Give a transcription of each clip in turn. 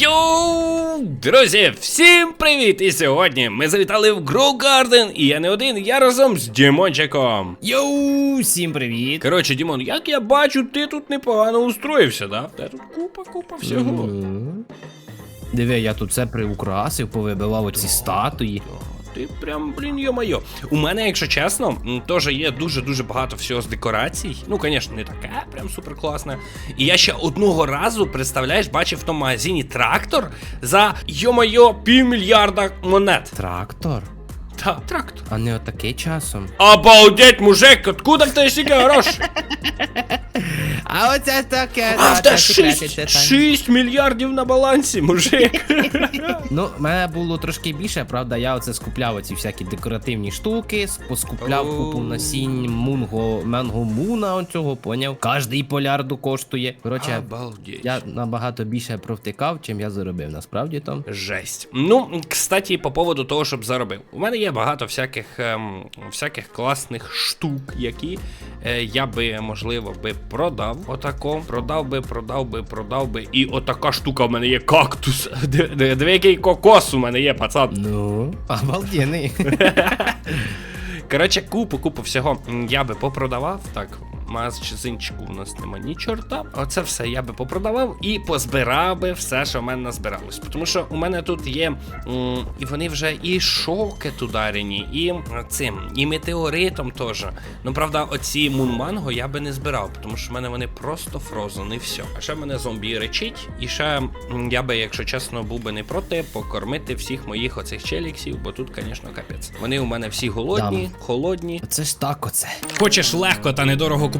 Йоу! Друзі, всім привіт! І сьогодні ми завітали в Grow Garden, і я не один, я разом з Дімончиком. Йоу, всім привіт! Коротше, Дімон, як я бачу, ти тут непогано устроївся, да? Та тут купа, купа всього. Диви, я тут все приукрасив, повибивав оці статуї. Ти прям, блін, йо-майо. У мене, якщо чесно, теж є дуже-дуже багато всього з декорацій. Ну, звісно, не таке, прям супер класне. І я ще одного разу, представляєш, бачив в тому магазині трактор за йо-майо півмільярда монет. Трактор. Та, трактор. А не отакий часом. Обалдеть, мужик, откуда в тебе стільки грошей? А оце таке. А в тебе 6, 6 мільярдів на балансі, мужик. Ну, в мене було трошки більше, правда, я оце скупляв оці всякі декоративні штуки, поскупляв купу насінь мунго, менго муна оцього, поняв. Кожний полярду коштує. Коротше, Обалдеть. я набагато більше провтикав, чим я заробив, насправді там. Жесть. Ну, кстати, по поводу того, щоб заробив. У мене є багато всяких, ем, всяких класних штук, які е, я би, можливо, би продав. Отако. Продав би, продав би, продав би. І отака штука в мене є кактус. Ди- ди- Диви, який кокос у мене є, пацан. Ну, обалденний. Коротше, купу, купу всього я би попродавав. Так, магазинчику у нас нема ні чорта. Оце все я би попродавав і позбирав би все, що в мене назбиралось. Тому що у мене тут є. і вони вже і шоки тударені, і цим, і метеоритом теж. Ну, правда, оці мунманго я би не збирав, тому що в мене вони просто фрозен і все. А ще мене зомбі речить, і ще я би, якщо чесно, був би не проти покормити всіх моїх оцих челіксів, бо тут, звісно, капець. Вони у мене всі голодні, холодні. Оце ж так оце. Хочеш легко та недорого купити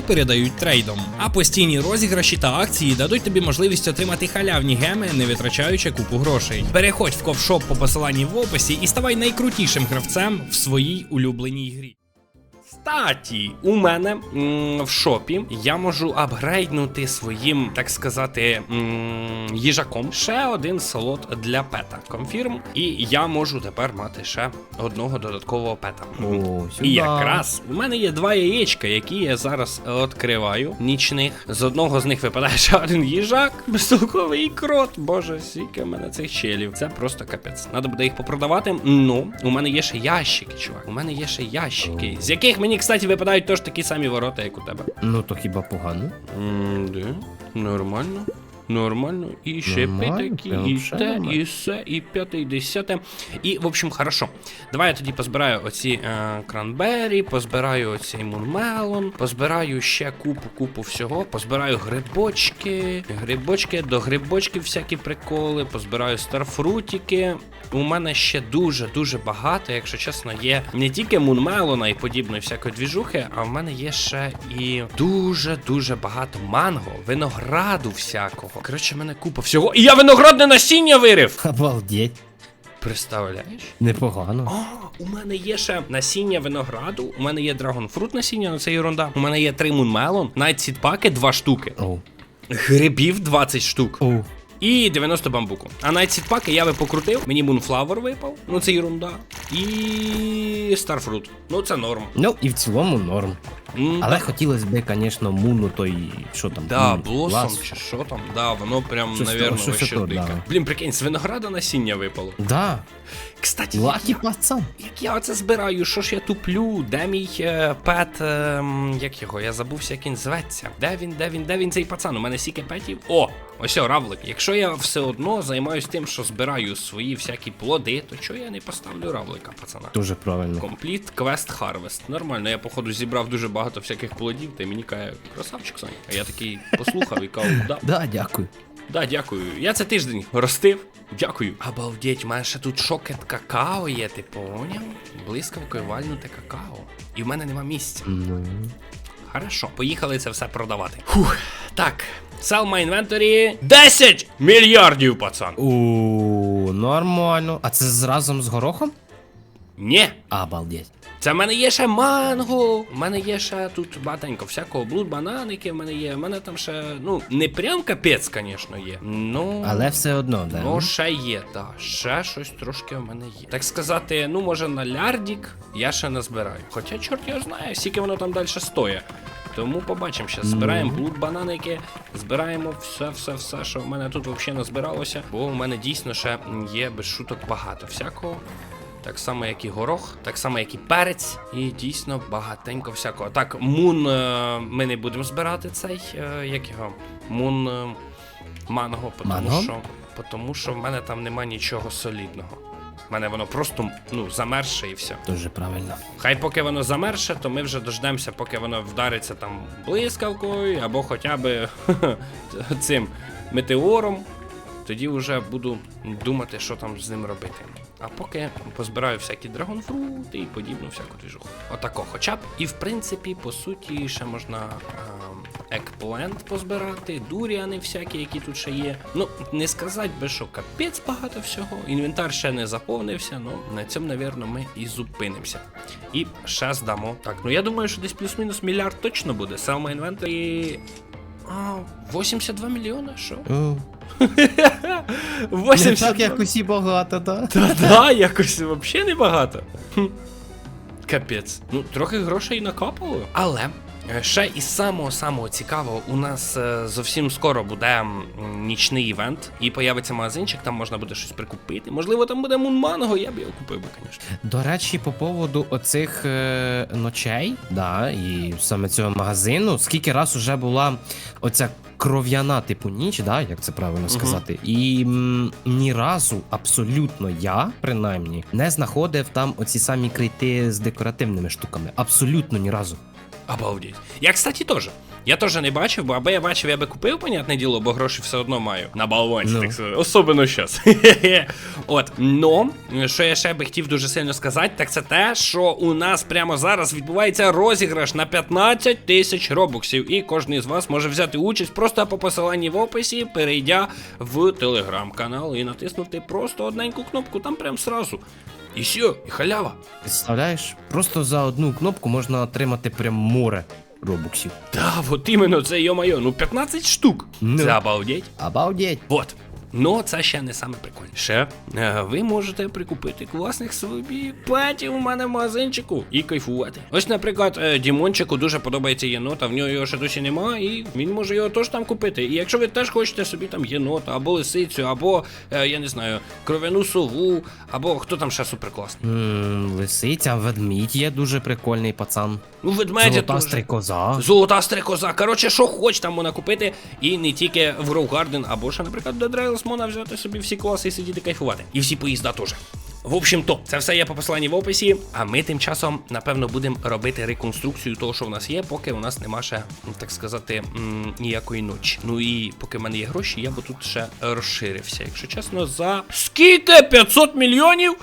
передають трейдом. А постійні розіграші та акції дадуть тобі можливість отримати халявні геми, не витрачаючи купу грошей. Переходь в ковшоп по посиланні в описі і ставай найкрутішим гравцем в своїй улюбленій грі. Статі, у мене м, в шопі я можу апгрейднути своїм, так сказати, м, їжаком ще один слот для пета. Конфірм. І я можу тепер мати ще одного додаткового пета. О, сюди. І якраз у мене є два яєчка, які я зараз відкриваю. Нічних. З одного з них випадає ще один їжак, безтолковий крот. Боже, скільки в мене цих челів. Це просто капець. Надо буде їх попродавати. Ну, у мене є ще ящики, чувак. У мене є ще ящики, з яких мені, кстати, випадають теж такі самі ворота, як у тебе. Ну то хіба погано? М, де? Нормально. Нормально, і Нормально, такі, і те, і все, і п'яте, і десяте. І, в общем, хорошо. Давай я тоді позбираю оці е, кранбері, позбираю оцей мунмелон, позбираю ще купу-купу всього, позбираю грибочки, грибочки, до грибочків всякі приколи, позбираю старфрутики. У мене ще дуже-дуже багато, якщо чесно, є не тільки мунмелона і подібної всякої двіжухи, а в мене є ще і дуже-дуже багато манго, винограду всякого. Коротше, в мене купа всього. І я виноградне насіння вирив! Обалдеть. Представляєш? Непогано. А, у мене є ще насіння винограду, у мене є драгонфрут насіння, ну це ерунда. У мене є три мунмелон, навіть сідпаки два штуки, Оу. грибів 20 штук. Оу. І 90 бамбуку. А навіть сідпаки я би покрутив, мені мунфлавер випав, ну це ерунда. І старфрут. Ну це норм. Ну і в цілому норм. М, Але да. хотілося б, звісно, муну той, що там. Да, мун, блосом чи що там, да, воно прям, Щось навірно, то- вообще то, дике. да. Блін, прикинь, з винограда насіння випало. Да, Кстати, лакі пацан. як я оце збираю, що ж я туплю? Де мій е, пет, ем, як його? Я забувся, як він зветься. Де він, де він, де він цей пацан? У мене сіки петів. О, ось о, равлик. Якщо я все одно займаюсь тим, що збираю свої всякі плоди, то чого я не поставлю равлика, пацана? Дуже правильно. Компліт квест Harvest. Нормально, я походу зібрав дуже багато всяких плодів, та й мені каже, красавчик Саня. А я такий послухав і кажу, да, Да, дякую. да, дякую. Я це тиждень ростив. Дякую. Обалдеть, у мене ще тут шокет какао є, ти поняв? Блискавкою вальнуте какао. І в мене нема місця. Ну. Хорошо, поїхали це все продавати. Фух, так. Sell my inventory 10 мільярдів, пацан. У нормально. А це з разом з горохом? Ні. Обалдеть. Це в мене є ще манго, в мене є ще тут багатенько всякого блуд, бананики в мене є. В мене там ще, ну, не прям капець, звісно, є. Ну. Але все одно, да. Ну, ще є, так. Ще щось трошки в мене є. Так сказати, ну, може, на лярдік я ще не збираю. Хоча, чорт його знає, скільки воно там далі стоїть. Тому побачимо ще. Збираємо блуд бананики, збираємо все, все, все, що в мене тут взагалі назбиралося. Бо в мене дійсно ще є без шуток багато всякого. Так само, як і горох, так само, як і перець, і дійсно багатенько всякого. Так, мун е, ми не будемо збирати цей, е, як його? Мун е, манго, тому Манго? що, тому що в мене там нема нічого солідного. В мене воно просто ну, замерше і все. Дуже правильно. Хай поки воно замерше, то ми вже дождемося, поки воно вдариться там блискавкою або хоча б цим метеором. Тоді вже буду думати, що там з ним робити. А поки позбираю всякі драгонфрути і подібну всяку двіжуху. Отако, хоча б. І в принципі, по суті, ще можна екплент позбирати, дуріани всякі, які тут ще є. Ну, не сказати би, що капець багато всього. Інвентар ще не заповнився, ну на цьому, напевно, ми і зупинимося. І ще здамо. Так, ну я думаю, що десь плюс-мінус мільярд точно буде. Саме інвентарі. А, 82 мільйони, що? О, 82 не так, як усі багато, да? Та да, якось взагалі небагато. Хм. Капець. Ну, трохи грошей накапало. Але ще із самого самого цікавого, у нас е, зовсім скоро буде нічний івент, і появиться магазинчик, там можна буде щось прикупити. Можливо, там буде мунманго, я б його купив би, звісно. До речі, по поводу оцих е, ночей, да, і саме цього магазину, скільки раз уже була оця кров'яна типу ніч, да, як це правильно сказати. І м, ні разу, абсолютно я, принаймні, не знаходив там оці самі крейти з декоративними штуками. Абсолютно ні разу. Обалдеть. Я, кстати, теж. Я теж не бачив, бо аби я бачив, я би купив, понятне діло, бо гроші все одно маю. На балансі, Ну. так сказати. Особливо зараз. От, но, що я ще би хотів дуже сильно сказати, так це те, що у нас прямо зараз відбувається розіграш на 15 тисяч робоксів. І кожен з вас може взяти участь просто по посиланні в описі, перейдя в телеграм-канал і натиснути просто одненьку кнопку там прям сразу. І що? і халява. Представляєш, просто за одну кнопку можна отримати прям море робоксів. Да, от іменно це йо-моє, ну 15 штук. Ну. Це обалдеть. Обалдеть. Вот. Ну, це ще не саме прикольне. Ще е, ви можете прикупити класних собі петів у мене в магазинчику і кайфувати. Ось, наприклад, е, Дімончику дуже подобається єнота, в нього його ще досі немає, і він може його теж там купити. І якщо ви теж хочете собі там єнота, або лисицю, або е, я не знаю, кров'яну сову, або хто там ще суперкласний. М, лисиця, ведмідь є дуже прикольний пацан. Ну, ведмедя Золота теж. стрикоза. Золота стрекоза. Коротше, що хоч там можна купити. І не тільки в Garden, або ще, наприклад, до Drails можна взяти собі всі класи і сидіти кайфувати. І всі поїзда теж. В общем, то це все є по посиланні в описі. А ми тим часом, напевно, будемо робити реконструкцію того, що в нас є, поки у нас нема ще, так сказати, ніякої ночі. Ну і поки в мене є гроші, я би тут ще розширився. Якщо чесно, за скільки? 500 мільйонів?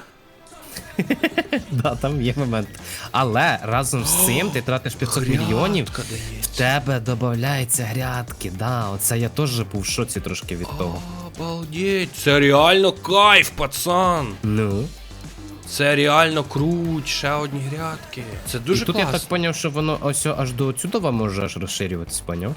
Да, там є момент. Але разом з цим ти тратиш 500 мільйонів, в тебе додаються грядки. Да, оце я теж був в шоці трошки від того. Обалдеть, це реально кайф, пацан. Ну. Це реально круть, ще одні грядки. Це дуже і тут класно. я так поняв, що воно ось аж до цюдова може аж розширюватись, поняв?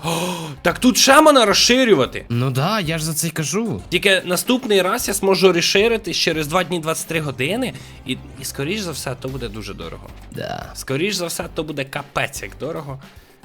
Так тут ще можна розширювати. Ну да, я ж за це й кажу. Тільки наступний раз я зможу розширити через 2 дні 23 години, і, і скоріш за все, то буде дуже дорого. Да. Скоріш за все, то буде капець як дорого.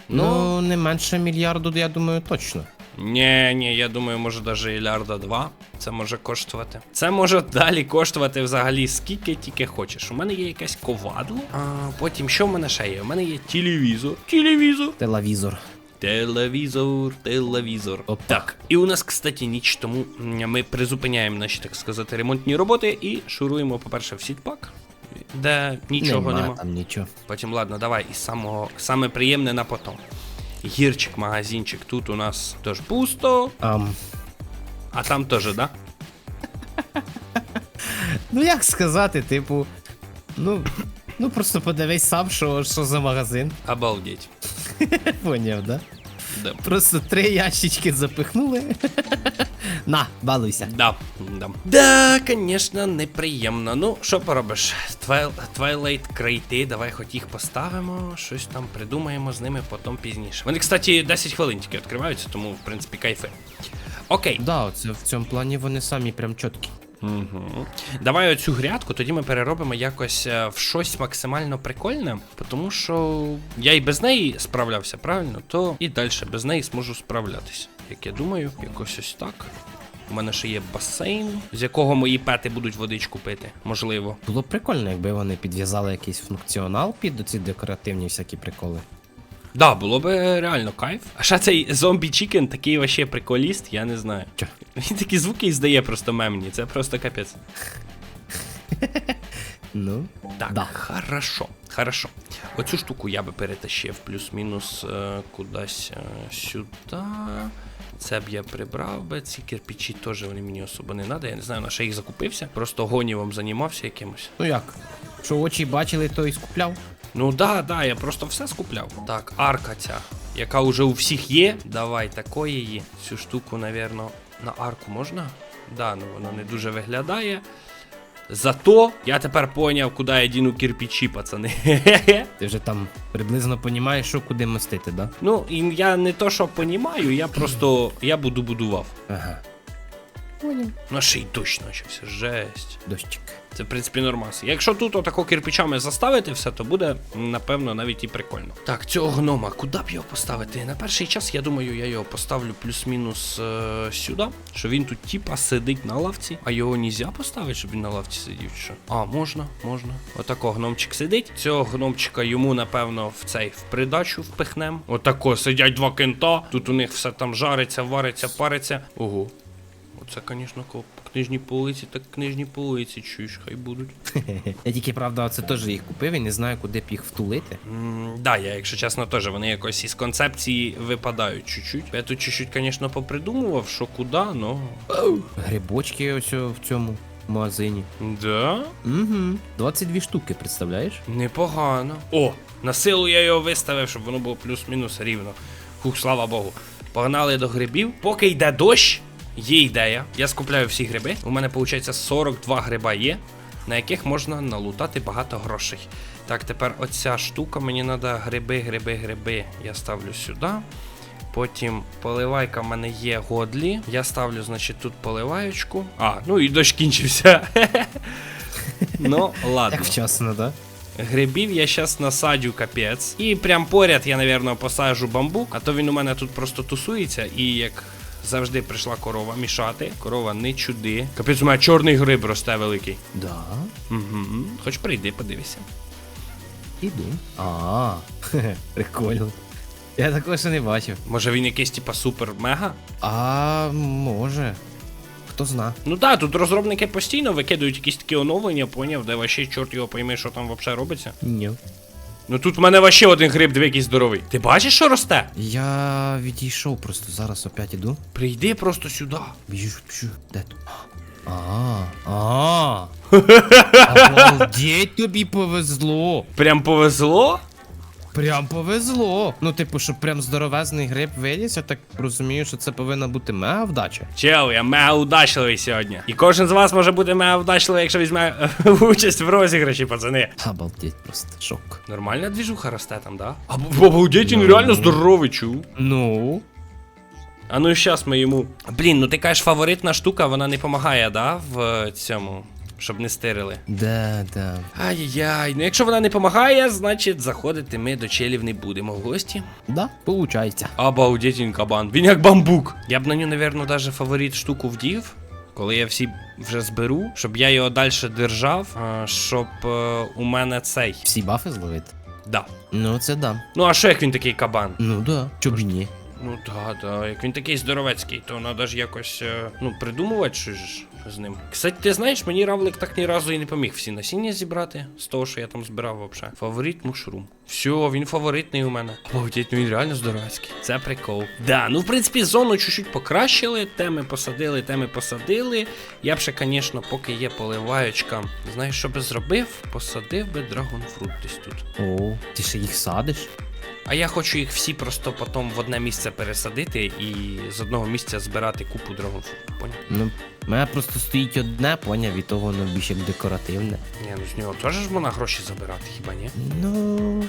Ну, Ну, не менше мільярду, я думаю, точно. Ні, ні, я думаю, може навіть мільярда два це може коштувати. Це може далі коштувати взагалі скільки тільки хочеш. У мене є якесь ковадло, а потім що в мене ще є? У мене є телевізор. Телевізор. Телевізор. Телевізор, телевізор. Опа. Так, і у нас, кстати, ніч, тому ми призупиняємо наші, так сказати, ремонтні роботи і шуруємо, по-перше, в сітпак, де нічого нема. там нічого. Потім, ладно, давай із самого саме приємне на потом. Гірчик, магазинчик, тут у нас теж пусто, Ам, а там теж, да? ну як сказати, типу. Ну, ну просто подивись сам, що, що за магазин. Обалдеть. Поняв, да? Да. Просто три ящички запихнули. На, балуйся. Да, да. Да, конечно, неприємно. Ну, що поробиш? Twilight крейти, давай хоч їх поставимо, щось там придумаємо з ними потім пізніше. Вони, кстати, 10 хвилин тільки відкриваються, тому, в принципі, кайфи. Окей. Да, оце в цьому плані вони самі прям чіткі. Угу. Давай оцю грядку, тоді ми переробимо якось е, в щось максимально прикольне, тому що я і без неї справлявся, правильно, то і далі без неї зможу справлятися. Як я думаю, якось ось так. У мене ще є басейн, з якого мої пети будуть водичку пити, можливо. Було б прикольно, якби вони підв'язали якийсь функціонал під ці декоративні всякі приколи. Да, було б е, реально кайф. А ще цей зомбі чікен такий вообще приколіст, я не знаю. Чо? Він такі звуки здає просто мемні, це просто капець. Ну, Так, Да. хорошо, хорошо. Оцю штуку я би перетащив плюс-мінус е, кудись е, сюди. Це б я прибрав би. Ці кирпичі теж вони мені особо не треба. Я не знаю, на що їх закупився. Просто гонівом займався якимось. ну як? Що очі бачили, то і скупляв. Ну да, да, я просто все скупляв. Так, арка ця, яка вже у всіх є. Давай такої її. Цю штуку, напевно, на арку можна? Да, ну вона не дуже виглядає. Зато я тепер поняв, куди я діну кирпичі, пацани. Ти вже там приблизно понімаєш, що куди мостити, да? Ну, і я не то, що понімаю, я просто я буду будував. Ага, Ну, ще й дощ почався, жесть. дощик. Це, в принципі, нормас. Якщо тут отако кирпичами заставити все, то буде, напевно, навіть і прикольно. Так, цього гнома, куди б його поставити? На перший час, я думаю, я його поставлю плюс-мінус е- сюди, що він тут типа сидить на лавці, а його нельзя поставити, щоб він на лавці сидів. Що? А, можна, можна. Отако гномчик сидить. Цього гномчика йому, напевно, в цей в придачу впихнем. Отако сидять два кента. Тут у них все там жариться, вариться, париться. Ого. Оце, звісно, по книжній полиці, так книжні полиці, чуєш, хай будуть. Я тільки, правда, це теж їх купив і не знаю, куди б їх втулити. М, Да, я, якщо чесно, теж вони якось із концепції випадають чуть-чуть. Я тут чуть-чуть, звісно, попридумував, що куди, но. Грибочки ось о в цьому магазині. Да? Угу. 22 штуки, представляєш? Непогано. О, на силу я його виставив, щоб воно було плюс-мінус рівно. Фух, слава Богу. Погнали до грибів. Поки йде дощ, є ідея. Я скупляю всі гриби. У мене, виходить, 42 гриба є, на яких можна налутати багато грошей. Так, тепер оця штука, мені треба гриби, гриби, гриби. Я ставлю сюди. Потім поливайка в мене є годлі. Я ставлю, значить, тут поливаючку. А, ну і дощ кінчився. Ну, ладно. Як вчасно, да? Грибів я зараз насадю капець. І прям поряд я, напевно, посаджу бамбук, а то він у мене тут просто тусується, і як завжди прийшла корова мішати. Корова не чуди. Капець, у мене чорний гриб росте великий. Да. Угу. Хоч прийди, подивися. Іду. А, хе-хе, прикольно. Я такого ще не бачив. Може він якийсь типа супер-мега? А може. Хто зна. Ну так, тут розробники постійно викидують якісь такі оновлення, поняв, де вообще чорт його пойме, що там взагалі робиться. Ні. Ну тут в мене вообще один гриб, дві якийсь здоровий. Ти бачиш, що росте? Я відійшов просто зараз опять іду. Прийди просто сюди. Біжу, біжу. Де тут? А, а. Обалдеть тобі повезло. Прям повезло. Прям повезло. Ну, типу, щоб прям здоровезний гриб виліз, я так розумію, що це повинна бути мега вдача. Чел, я мега удачливий сьогодні. І кожен з вас може бути мега удачливий, якщо візьме е, участь в розіграші, пацани. Обалдеть просто шок. Нормальна двіжуха росте там, да? Обалдеть, він реально здоровий, чув. Ну. А ну і щас ми йому. Блін, ну ти кажеш, фаворитна штука, вона не допомагає, да? В е, цьому. Щоб не стирили. Да, да. Ай-яй, ну якщо вона не допомагає, значить заходити ми до челів не будемо в гості. Да, получається. Обалдеть він кабан. Він як бамбук. Я б на нього, напевно, даже фаворит штуку вдів. Коли я всі вже зберу, щоб я його далі держав, щоб е, у мене цей. Всі бафи зловити. Да. Ну, це да. Ну а що як він такий кабан? Ну да. Чоб ні. Ну да, да. Як він такий здоровецький, то треба ж якось е, ну, придумувати щось ж з ним. Кстати, ти знаєш, мені равлик так ні разу і не поміг всі насіння зібрати з того, що я там збирав взагалі. Фаворит мушрум. Все, він фаворитний у мене. Обалдеть, ну він реально здоровецький. Це прикол. Да, ну в принципі, зону чуть-чуть покращили, теми посадили, теми посадили. Я б ще, звісно, поки є поливаючка. Знаєш, що би зробив? Посадив би драгонфрут десь тут. О, ти ще їх садиш? А я хочу їх всі просто потім в одне місце пересадити і з одного місця збирати купу драгонфруту, поняв? Ну, в мене просто стоїть одне, поняв, і того воно більш як декоративне. Ні, ну з нього теж ж можна гроші забирати, хіба ні? Ну.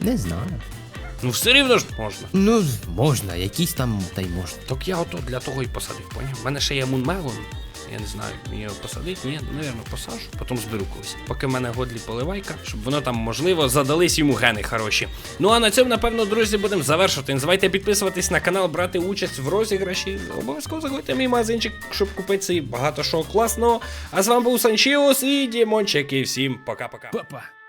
Не знаю. Ну все рівно ж можна. Ну, можна, якісь там та й можна. Так я ото для того і посадив, поняв? У мене ще є мунмелон. Я не знаю, мені його посадити, ні, навірно, посажу, потім зберу когось. Поки в мене годлі поливайка, щоб воно там, можливо, задались йому гени хороші. Ну а на цьому, напевно, друзі, будемо завершувати. Не забувайте підписуватись на канал, брати участь в розіграші. Обов'язково заходьте мій магазинчик, щоб купити цей багато шоу класного. А з вами був Санчіус і Дімончик. І всім пока-пока. Папа.